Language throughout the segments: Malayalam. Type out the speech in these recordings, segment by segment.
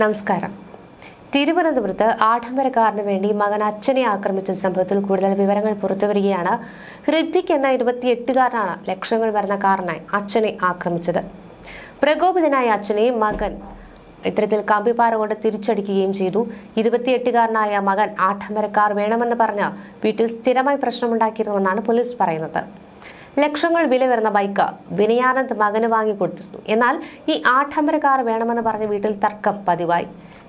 നമസ്കാരം. തിരുവനന്തപുരത്ത് ആഡംബരക്കാരന് വേണ്ടി മകൻ അച്ഛനെ ആക്രമിച്ച സംഭവത്തിൽ കൂടുതൽ വിവരങ്ങൾ പുറത്തുവരികയാണ്. ഹൃദ്വിക് എന്ന ഇരുപത്തിയെട്ടുകാരനാണ് ലക്ഷങ്ങൾ വരുന്ന കാറിനായി അച്ഛനെ ആക്രമിച്ചത്. പ്രകോപിതനായ അച്ഛനെ മകൻ ഇത്തരത്തിൽ കമ്പിപ്പാറ കൊണ്ട് തിരിച്ചടിക്കുകയും ചെയ്തു. ഇരുപത്തിയെട്ടുകാരനായ മകൻ ആഡംബരക്കാർ വേണമെന്ന് പറഞ്ഞ് വീട്ടിൽ സ്ഥിരമായി പ്രശ്നമുണ്ടാക്കിയിരുന്നുവെന്നാണ് പോലീസ് പറയുന്നത്. ലക്ഷങ്ങൾ വില വരുന്ന ബൈക്ക് വിനയാനന്ദ് മകന് വാങ്ങിക്കൊടുത്തിരുന്നു എന്നാൽ ഈ ആഡംബര കാർ വേണമെന്ന് പറഞ്ഞ് വീട്ടിൽ തർക്കം പതിവായി.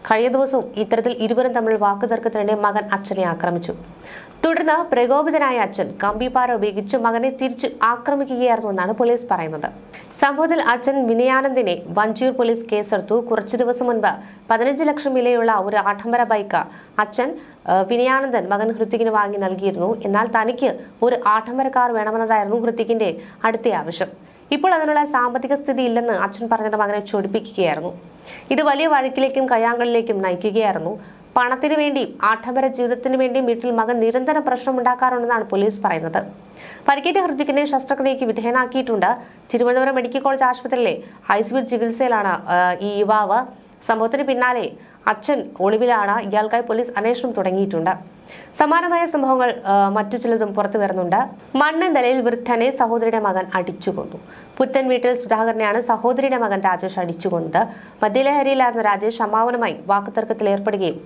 കഴിഞ്ഞ ദിവസവും ഇത്തരത്തിൽ ഇരുവരും തമ്മിൽ വാക്കുതർക്കത്തിനിടെ മകൻ അച്ഛനെ ആക്രമിച്ചു. തുടർന്ന് പ്രകോപിതനായ അച്ഛൻ കമ്പിപ്പാറ ഉപയോഗിച്ച് മകനെ തിരിച്ച് ആക്രമിക്കുകയായിരുന്നുവെന്നാണ് പോലീസ് പറയുന്നത്. സംഭവത്തിൽ അച്ഛൻ വിനയാനന്ദിനെ വഞ്ചിയൂർ പോലീസ് കേസെടുത്തു. കുറച്ചു ദിവസം മുൻപ് പതിനഞ്ച് ലക്ഷം വിലയുള്ള ഒരു ആഡംബര ബൈക്ക് അച്ഛൻ വിനയാനന്ദൻ മകൻ ഹൃത്തിക്കിന് വാങ്ങി നൽകിയിരുന്നു. എന്നാൽ തനിക്ക് ഒരു ആഡംബര കാർ വേണമെന്നതായിരുന്നു ഹൃത്തിക്കിന്റെ അടുത്ത ആവശ്യം. ഇപ്പോൾ അതിനുള്ള സാമ്പത്തിക സ്ഥിതി ഇല്ലെന്ന് അച്ഛൻ പറഞ്ഞത് മകനെ ചൊടിപ്പിക്കുകയായിരുന്നു. ഇത് വലിയ വഴക്കിലേക്കും കയ്യാങ്കളിലേക്കും നയിക്കുകയായിരുന്നു. പണത്തിനു വേണ്ടിയും ആഡംബര ജീവിതത്തിനു വേണ്ടിയും വീട്ടിൽ മകൻ നിരന്തരം പ്രശ്നമുണ്ടാക്കാറുണ്ടെന്നാണ് പോലീസ് പറയുന്നത്. പരിക്കേറ്റ ഹൃതിക്കിനെ ശസ്ത്രക്രിയയ്ക്ക് വിധേയനാക്കിയിട്ടുണ്ട്. തിരുവനന്തപുരം മെഡിക്കൽ കോളേജ് ആശുപത്രിയിലെ ഐസിയു ചികിത്സയിലാണ് ഈ യുവാവ്. സംഭവത്തിന് പിന്നാലെ അച്ഛൻ ഒളിവിലാണ്. ഇയാൾക്കായി പോലീസ് അന്വേഷണം തുടങ്ങിയിട്ടുണ്ട്. സമാനമായ സംഭവങ്ങൾ മറ്റു ചിലതും പുറത്തു വരുന്നുണ്ട്. മണ്ണന്തലയിൽ വൃദ്ധനെ സഹോദരിയുടെ മകൻ അടിച്ചു കൊന്നു. പുത്തൻ വീട്ടിൽ സുധാകരനെയാണ് സഹോദരിയുടെ മകൻ രാജേഷ് അടിച്ചു കൊന്നത്. മദ്യലഹരിയിലായിരുന്ന രാജേഷ് അമ്മാവനുമായി വാക്കുതർക്കത്തിൽ ഏർപ്പെടുകയും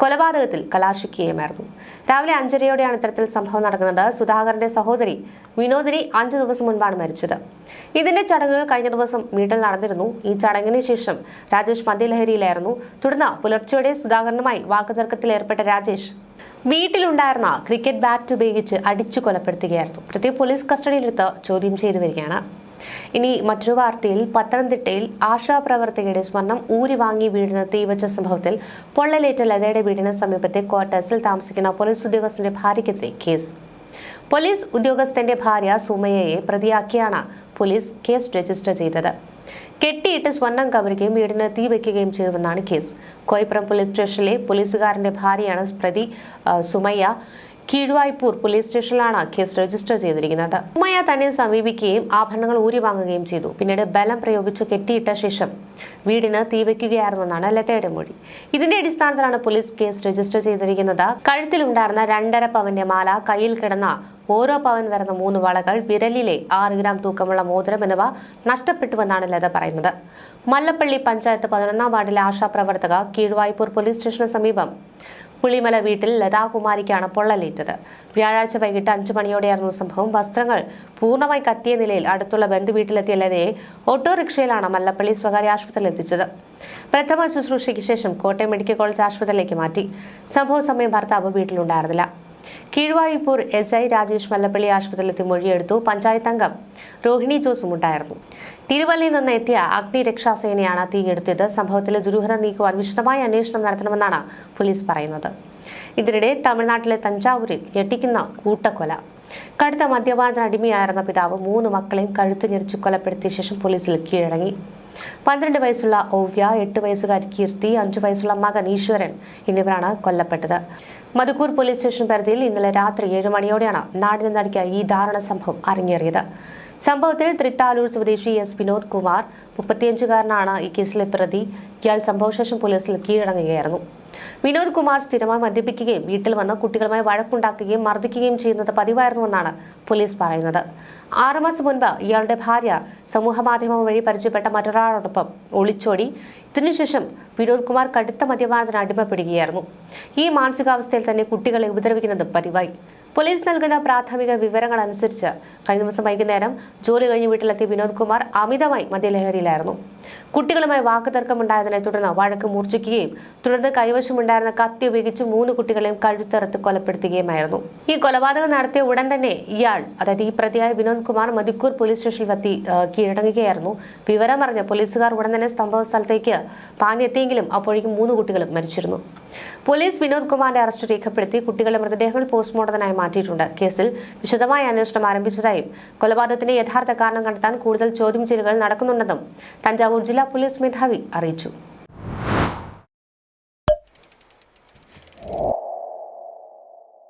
കൊലപാതകത്തിൽ കലാശിക്കുകയുമായിരുന്നു. രാവിലെ അഞ്ചരയോടെയാണ് ഇത്തരത്തിൽ സംഭവം നടക്കുന്നത്. സുധാകരന്റെ സഹോദരി വിനോദിനി അഞ്ചു ദിവസം മുൻപാണ് മരിച്ചത്. ഇതിന്റെ ചടങ്ങുകൾ കഴിഞ്ഞ ദിവസം വീട്ടിൽ നടന്നിരുന്നു. ഈ ചടങ്ങിന് ശേഷം രാജേഷ് മദ്യലഹരിയിലായിരുന്നു. തുടർന്ന് പുലർച്ചെയോടെ സുധാകരനുമായി വാക്കുതർക്കത്തിൽ ഏർപ്പെട്ട രാജേഷ് വീട്ടിലുണ്ടായിരുന്ന ക്രിക്കറ്റ് ബാറ്റ് ഉപയോഗിച്ച് അടിച്ചു കൊലപ്പെടുത്തുകയായിരുന്നു. പ്രതി പോലീസ് കസ്റ്റഡിയിലെടുത്ത് ചോദ്യം ചെയ്തു വരികയാണ്. ഇനി മറ്റൊരു വാർത്തയിൽ പത്തനംതിട്ടയിൽ ആശാപ്രവർത്തകയുടെ സ്വർണം ഊരി വാങ്ങി വീടിന് തീവച്ച സംഭവത്തിൽ പൊള്ളലേറ്റ ലതയുടെ വീടിന് സമീപത്തെ ക്വാർട്ടേഴ്സിൽ താമസിക്കുന്ന പോലീസ് ഉദ്യോഗസ്ഥന്റെ ഭാര്യയ്ക്കെതിരെ കേസ്. പോലീസ് ഉദ്യോഗസ്ഥന്റെ ഭാര്യ സുമയയെ പ്രതിയാക്കിയാണ് പോലീസ് കേസ് രജിസ്റ്റർ ചെയ്തത്. കെട്ടിയിട്ട് സ്വർണം കവരുകയും വീടിന് തീ വയ്ക്കുകയും ചെയ്തുവെന്നാണ് കേസ്. കോയിപ്പുറം പോലീസ് സ്റ്റേഷനിലെ പോലീസുകാരന്റെ ഭാര്യയാണ് പ്രതി സുമയ്യ. കീഴ്വായ്പൂർ പോലീസ് സ്റ്റേഷനിലാണ് കേസ് രജിസ്റ്റർ ചെയ്തിരിക്കുന്നത്. ഉമ്മയ തന്നെ സമീപിക്കുകയും ആഭരണങ്ങൾ ഊരി വാങ്ങുകയും ചെയ്തു. പിന്നീട് ബലം പ്രയോഗിച്ചു കെട്ടിയിട്ട ശേഷം വീടിന് തീവയ്ക്കുകയായിരുന്നെന്നാണ് ലതയുടെ മൊഴി. ഇതിന്റെ അടിസ്ഥാനത്തിലാണ് പോലീസ് കേസ് രജിസ്റ്റർ ചെയ്തിരിക്കുന്നത്. കഴുത്തിലുണ്ടായിരുന്ന രണ്ടര പവന്റെ മാല കയ്യിൽ കിടന്ന ഓരോ പവൻ വരുന്ന മൂന്ന് വളകൾ വിരലിലെ ആറ് ഗ്രാം തൂക്കമുള്ള മോതിരം എന്നിവ നഷ്ടപ്പെട്ടുവെന്നാണ് ലത പറയുന്നത്. മല്ലപ്പള്ളി പഞ്ചായത്ത് പതിനൊന്നാം വാർഡിലെ ആശാപ്രവർത്തക കീഴ്വായ്പൂർ പോലീസ് സ്റ്റേഷന് സമീപം പുളിമല വീട്ടിൽ ലതാകുമാരിക്കാണ് പൊള്ളലേറ്റത്. വ്യാഴാഴ്ച വൈകിട്ട് അഞ്ചു മണിയോടെയായിരുന്നു സംഭവം. വസ്ത്രങ്ങൾ പൂർണമായി കത്തിയ നിലയിൽ അടുത്തുള്ള ബന്ധുവീട്ടിലെത്തിയ ലതയെ ഓട്ടോറിക്ഷയിലാണ് മല്ലപ്പള്ളി സ്വകാര്യ ആശുപത്രിയിൽ എത്തിച്ചത്. പ്രഥമ ശുശ്രൂഷയ്ക്ക് ശേഷം കോട്ടയം മെഡിക്കൽ കോളേജ് ആശുപത്രിയിലേക്ക് മാറ്റി. സംഭവ സമയം ഭർത്താവ് വീട്ടിലുണ്ടായിരുന്നില്ല. കീഴ്വായൂപ്പൂർ എസ് ഐ രാജേഷ് മല്ലപ്പള്ളി ആശുപത്രിയിലെത്തി മൊഴിയെടുത്തു. പഞ്ചായത്ത് അംഗം രോഹിണി ജോസും ഉണ്ടായിരുന്നു തിരുവല്ലയിൽ നിന്ന് എത്തിയ അഗ്നിരക്ഷാസേനയാണ് തീയെടുത്തത് സംഭവത്തിലെ ദുരൂഹത നീക്കുവാൻ വിശദമായ അന്വേഷണം നടത്തണമെന്നാണ് പോലീസ് പറയുന്നത്. ഇതിനിടെ തമിഴ്നാട്ടിലെ തഞ്ചാവൂരിൽ ഞെട്ടിക്കുന്ന കൂട്ടക്കൊല. കടുത്ത മദ്യപാനത്തിന് അടിമയായിരുന്ന പിതാവ് മൂന്ന് മക്കളെയും കഴുത്തു ഞെരിച്ചു കൊലപ്പെടുത്തിയ ശേഷം പോലീസിൽ കീഴടങ്ങി. പന്ത്രണ്ട് വയസ്സുള്ള ഓവ്യ എട്ട് വയസ്സുകാരി കീർത്തി അഞ്ചു വയസ്സുള്ള മകൻ ഈശ്വരൻ എന്നിവരാണ് കൊല്ലപ്പെട്ടത്. മധുക്കൂർ പോലീസ് സ്റ്റേഷൻ പരിധിയിൽ ഇന്നലെ രാത്രി ഏഴ് മണിയോടെയാണ് നാടിന് നടുക്കിയ ഈ ദാരുണ സംഭവം അരങ്ങേറിയത്. സംഭവത്തിൽ തൃത്താലൂർ സ്വദേശി എസ് വിനോദ് കുമാർ മുപ്പത്തിയഞ്ചുകാരനാണ് ഈ കേസിലെ പ്രതി. ഇയാൾ സംഭവശേഷം പോലീസിൽ കീഴടങ്ങുകയായിരുന്നു. വിനോദ് കുമാർ സ്ഥിരമായി മദ്യപിക്കുകയും വീട്ടിൽ വന്ന് കുട്ടികളുമായി വഴക്കുണ്ടാക്കുകയും മർദ്ദിക്കുകയും ചെയ്യുന്നത് പതിവായിരുന്നുവെന്നാണ് പോലീസ് പറയുന്നത്. ആറുമാസം മുൻപ് ഇയാളുടെ ഭാര്യ സമൂഹമാധ്യമം വഴി പരിചയപ്പെട്ട മറ്റൊരാളോടൊപ്പം ഒളിച്ചോടി. ഇതിനുശേഷം വിനോദ് കുമാർ കടുത്ത മദ്യപാനത്തിന് അടിമപ്പെടുകയായിരുന്നു. ഈ മാനസികാവസ്ഥയിൽ തന്നെ കുട്ടികളെ ഉപദ്രവിക്കുന്നത് പതിവായി. പോലീസ് നൽകുന്ന പ്രാഥമിക വിവരങ്ങൾ അനുസരിച്ച് കഴിഞ്ഞ ദിവസം വൈകുന്നേരം ജോലി കഴിഞ്ഞ് വീട്ടിലെത്തിയ വിനോദ് കുമാർ അമിതമായി മദ്യലഹരിയിലായിരുന്നു. കുട്ടികളുമായി വാക്കുതർക്കമുണ്ടായതിനെ തുടർന്ന് വഴക്ക് മൂർച്ഛിക്കുകയും തുടർന്ന് കൈവശമുണ്ടായിരുന്ന കത്തി ഉപയോഗിച്ച് മൂന്ന് കുട്ടികളെയും കഴുത്തറുത്ത് കൊലപ്പെടുത്തുകയുമായിരുന്നു. ഈ കൊലപാതകം നടത്തിയ ഉടൻ തന്നെ ഇയാൾ അതായത് ഈ പ്രതിയായ വിനോദ് കുമാർ മതിക്കൂർ പോലീസ് സ്റ്റേഷനിൽ എത്തി കീഴടങ്ങുകയായിരുന്നു. വിവരം അറിഞ്ഞ പോലീസുകാർ ഉടൻ തന്നെ സംഭവ സ്ഥലത്തേക്ക് പാഞ്ഞെത്തിയെങ്കിലും അപ്പോഴേക്കും മൂന്ന് കുട്ടികളും മരിച്ചിരുന്നു. പോലീസ് വിനോദ് കുമാറിന്റെ അറസ്റ്റ് രേഖപ്പെടുത്തി കുട്ടികളുടെ മൃതദേഹങ്ങൾ പോസ്റ്റ്മോർട്ടത്തിനായി മാറ്റിയിട്ടുണ്ട്. കേസിൽ വിശദമായ അന്വേഷണം ആരംഭിച്ചതായും കൊലപാതകത്തിന്റെ യഥാർത്ഥ കാരണം കണ്ടെത്താൻ കൂടുതൽ ചോദ്യം ചെയ്യലുകൾ നടക്കുന്നുണ്ടെന്നും തഞ്ചാവൂർ ജില്ലാ പോലീസ് മേധാവി അറിയിച്ചു.